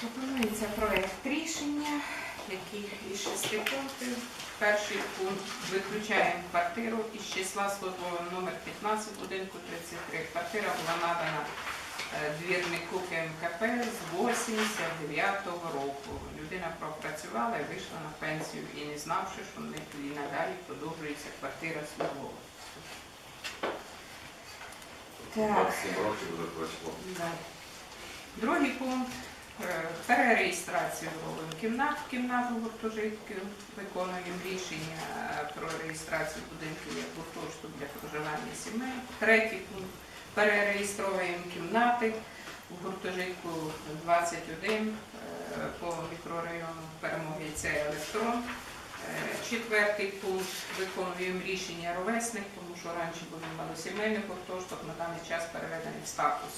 Пропонується проект рішення, який із шести пунктів. Перший пункт виключаємо квартиру із числа службового номер 15 будинку 33. Квартира була надана е, двірнику КМКП з 89-го року. Людина пропрацювала і вийшла на пенсію і не знавши, що в них і надалі продовжується квартира службова. Так. 27 років вже пройшло. Да. Другий пункт. Е, Перереєстрацію робимо кімнат в кімнату гуртожитку, виконуємо рішення е, про реєстрацію будинків як гуртожитку для проживання сімей. Третій пункт. Перереєстровуємо кімнати в гуртожитку 21 е, по мікрорайону перемоги це електрон. Четвертий пункт виконуємо рішення ровесник, тому що раніше були малосімейний гуртожиток, на даний час переведений в статус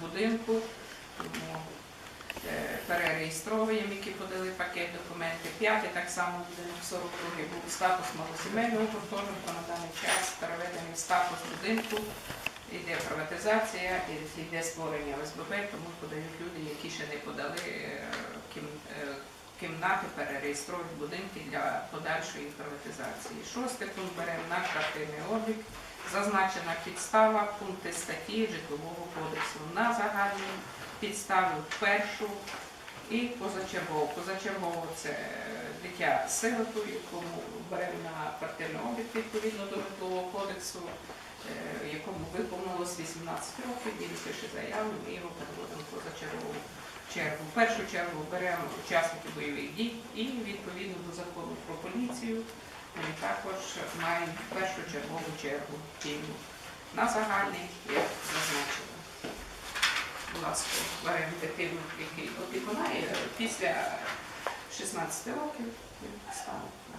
будинку. Тому перереєстровуємо, які подали пакет документів. П'ятий так само будинок 42 був статус малосімейного гуртожитку, на даний час переведений статус будинку. Йде приватизація, йде створення ОСББ, тому подають люди, які ще не подали е, е, кімнати, перереєструють будинки для подальшої приватизації. Шостий пункт беремо наш квартирний облік. Зазначена підстава, пункти статті Житлового кодексу на загальній підставі першу і позачергово. Позачергово це дитя сироту, якому беремо на квартирний облік відповідно до Житлового кодексу, е, якому виповнилось 18 років, він пише заяву, ми його переводимо позачергову чергу. В першу чергу беремо учасників бойових дій і відповідно до закону про поліцію ми також маємо першу чергову чергу тіму. На загальний, як зазначено у нас варіантативних який опікуна, і після 16 років він став на